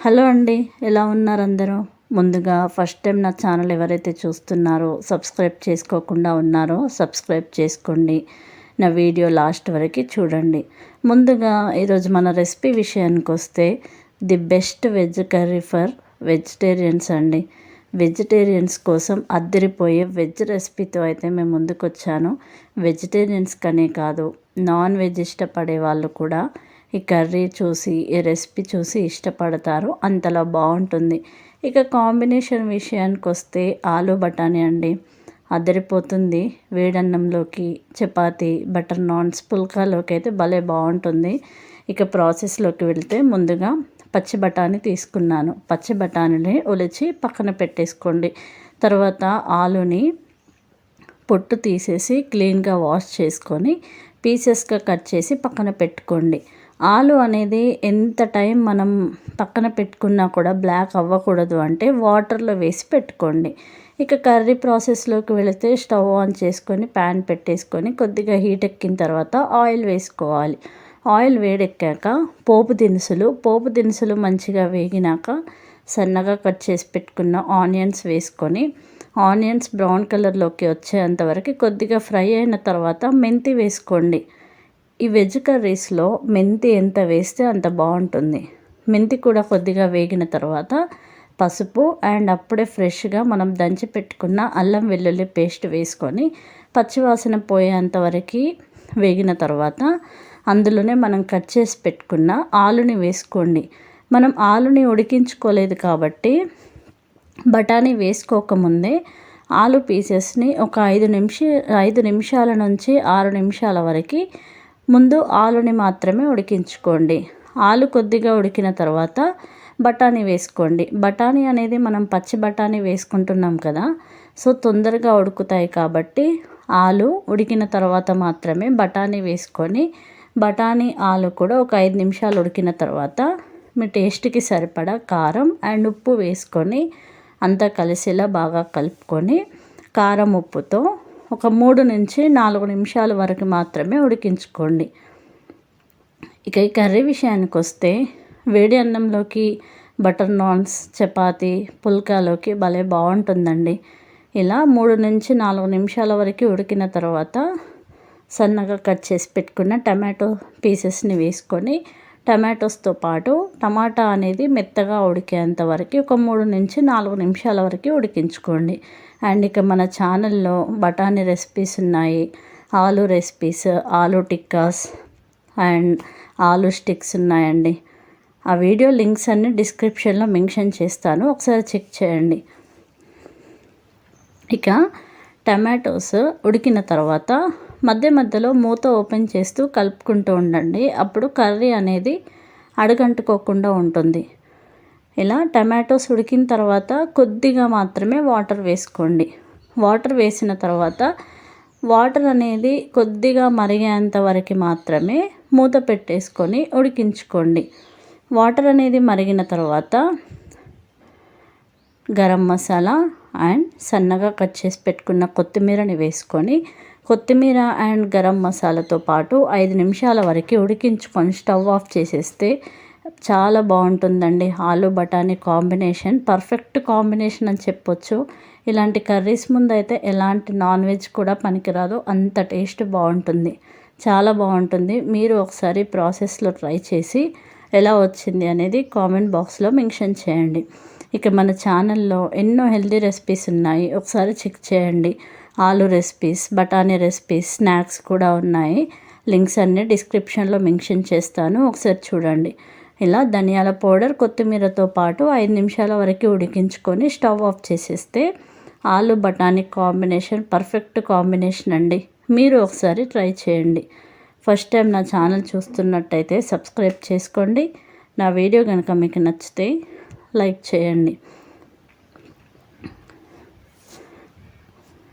Hello అండి ఎలా ఉన్నారు అందరూ? ముందుగా ఫస్ట్ టైం నా ఛానల్ ఎవరైతే చూస్తున్నారో సబ్స్క్రైబ్ చేసుకోకుండా ఉన్నారో సబ్స్క్రైబ్ చేసుకోండి. నా వీడియో లాస్ట్ వరకు చూడండి. ముందుగా ఈరోజు మన రెసిపీ విషయానికి వస్తే the best veg curry for vegetarians అండి. వెజిటేరియన్స్ కోసం అద్దరిపోయే వెజ్ రెసిపీతో అయితే మేము ముందుకు వచ్చాను వెజిటేరియన్స్ కనే కాదు నాన్ వెజ్ ఇష్టపడే వాళ్ళు కూడా ఈ కర్రీ చూసి ఈ రెసిపీ చూసి ఇష్టపడతారు. అంతలా బాగుంటుంది. ఇక కాంబినేషన్ విషయానికి వస్తే ఆలు బఠానీ అండి. అదిరిపోతుంది. వేడన్నంలోకి చపాతి బటర్ నాన్స్ పుల్కాలోకి అయితే భలే బాగుంటుంది. ఇక ప్రాసెస్లోకి వెళ్తే ముందుగా పచ్చి బఠానీ తీసుకున్నాను. పచ్చి బఠానీని ఒలిచి పక్కన పెట్టేసుకోండి. తర్వాత ఆలుని పొట్టు తీసేసి క్లీన్గా వాష్ చేసుకొని పీసెస్గా కట్ చేసి పక్కన పెట్టుకోండి. ఆలు అనేది ఎంత టైం మనం పక్కన పెట్టుకున్నా కూడా బ్లాక్ అవ్వకూడదు అంటే వాటర్లో వేసి పెట్టుకోండి. ఇక కర్రీ ప్రాసెస్లోకి వెళితే స్టవ్ ఆన్ చేసుకొని ప్యాన్ పెట్టేసుకొని కొద్దిగా హీట్ ఎక్కిన తర్వాత ఆయిల్ వేసుకోవాలి. ఆయిల్ వేడెక్కాక పోపు దినుసులు పోపు దినుసులు మంచిగా వేగినాక సన్నగా కట్ చేసి పెట్టుకున్న ఆనియన్స్ వేసుకొని ఆనియన్స్ బ్రౌన్ కలర్లోకి వచ్చేంతవరకు కొద్దిగా ఫ్రై అయిన తర్వాత మెంతి వేసుకోండి. ఈ వెజ్ కర్రీస్లో మెంతి ఎంత వేస్తే అంత బాగుంటుంది. మెంతి కూడా కొద్దిగా వేగిన తర్వాత పసుపు అండ్ అప్పుడే ఫ్రెష్గా మనం దంచి పెట్టుకున్న అల్లం వెల్లుల్లి పేస్ట్ వేసుకొని పచ్చివాసన పోయేంత వరకు వేగిన తర్వాత అందులోనే మనం కట్ చేసి పెట్టుకున్న ఆలుని వేసుకోండి. మనం ఆలుని ఉడికించుకోలేదు కాబట్టి బఠానీ వేసుకోకముందే ఆలు పీసెస్ని ఒక ఐదు నిమిష ఐదు నిమిషాల నుంచి ఆరు నిమిషాల వరకు ముందు ఆలుని మాత్రమే ఉడికించుకోండి. ఆలు కొద్దిగా ఉడికిన తర్వాత బఠానీ వేసుకోండి. బఠానీ అనేది మనం పచ్చి బఠానీ వేసుకుంటున్నాం కదా సో తొందరగా ఉడుకుతాయి కాబట్టి ఆలు ఉడికిన తర్వాత మాత్రమే బఠానీ వేసుకొని బఠానీ ఆలు కూడా ఒక ఐదు నిమిషాలు ఉడికిన తర్వాత మీ టేస్ట్కి సరిపడా కారం అండ్ ఉప్పు వేసుకొని అంతా కలిసేలా బాగా కలుపుకొని కారం ఉప్పుతో ఒక మూడు నుంచి నాలుగు నిమిషాల వరకు మాత్రమే ఉడికించుకోండి. ఇక ఈ కర్రీ విషయానికి వస్తే వేడి అన్నంలోకి బటర్ నాన్స్ చపాతి పుల్కాలోకి భలే బాగుంటుందండి. ఇలా మూడు నుంచి నాలుగు నిమిషాల వరకు ఉడికిన తర్వాత సన్నగా కట్ చేసి పెట్టుకున్న టమాటో పీసెస్ని వేసుకొని టమాటోస్తో పాటు టమాటా అనేది మెత్తగా ఉడికేంత వరకు ఒక మూడు నుంచి నాలుగు నిమిషాల వరకు ఉడికించుకోండి. అండ్ ఇక మన ఛానల్లో బఠానీ రెసిపీస్ ఉన్నాయి. ఆలు రెసిపీస్ ఆలు టిక్కాస్ అండ్ ఆలు స్టిక్స్ ఉన్నాయండి. ఆ వీడియో లింక్స్ అన్ని డిస్క్రిప్షన్లో మెన్షన్ చేస్తాను. ఒకసారి చెక్ చేయండి. ఇక టమాటోస్ ఉడికిన తర్వాత మధ్య మధ్యలో మూత ఓపెన్ చేస్తూ కలుపుకుంటూ ఉండండి. అప్పుడు కర్రీ అనేది అడుగంటుకోకుండా ఉంటుంది. ఇలా టమాటోస్ ఉడికిన తర్వాత కొద్దిగా మాత్రమే వాటర్ వేసుకోండి. వాటర్ వేసిన తర్వాత వాటర్ అనేది కొద్దిగా మరిగేంత వరకు మాత్రమే మూత పెట్టేసుకొని ఉడికించుకోండి. వాటర్ అనేది మరిగిన తర్వాత గరం మసాలా అండ్ సన్నగా కట్ చేసి పెట్టుకున్న కొత్తిమీరని వేసుకొని కొత్తిమీర అండ్ గరం మసాలాతో పాటు ఐదు నిమిషాల వరకు ఉడికించుకొని స్టవ్ ఆఫ్ చేసేస్తే చాలా బాగుంటుందండి. ఆలు బఠానీ కాంబినేషన్. పర్ఫెక్ట్ కాంబినేషన్ అని చెప్పొచ్చు. ఇలాంటి కర్రీస్ ముందు అయితే ఎలాంటి నాన్ వెజ్ కూడా పనికిరాదు. అంత టేస్ట్ బాగుంటుంది. చాలా బాగుంటుంది. మీరు ఒకసారి ప్రాసెస్లో ట్రై చేసి ఎలా వచ్చింది అనేది కామెంట్ బాక్స్లో మెన్షన్ చేయండి. ఇక మన ఛానల్లో ఎన్నో హెల్దీ రెసిపీస్ ఉన్నాయి. ఒకసారి చెక్ చేయండి. ఆలు రెసిపీస్ బఠానీ రెసిపీస్ స్నాక్స్ కూడా ఉన్నాయి. లింక్స్ అన్నీ డిస్క్రిప్షన్లో మెన్షన్ చేస్తాను. ఒకసారి చూడండి. ఇలా ధనియాల పౌడర్ కొత్తిమీరతో పాటు ఐదు నిమిషాల వరకు ఉడికించుకొని స్టవ్ ఆఫ్ చేసేస్తే ఆలు బఠానీ కాంబినేషన్ పర్ఫెక్ట్ కాంబినేషన్ అండి. మీరు ఒకసారి ట్రై చేయండి. ఫస్ట్ టైం నా ఛానల్ చూస్తున్నట్టయితే సబ్స్క్రైబ్ చేసుకోండి. నా వీడియో కనుక మీకు నచ్చితే లైక్ చేయండి.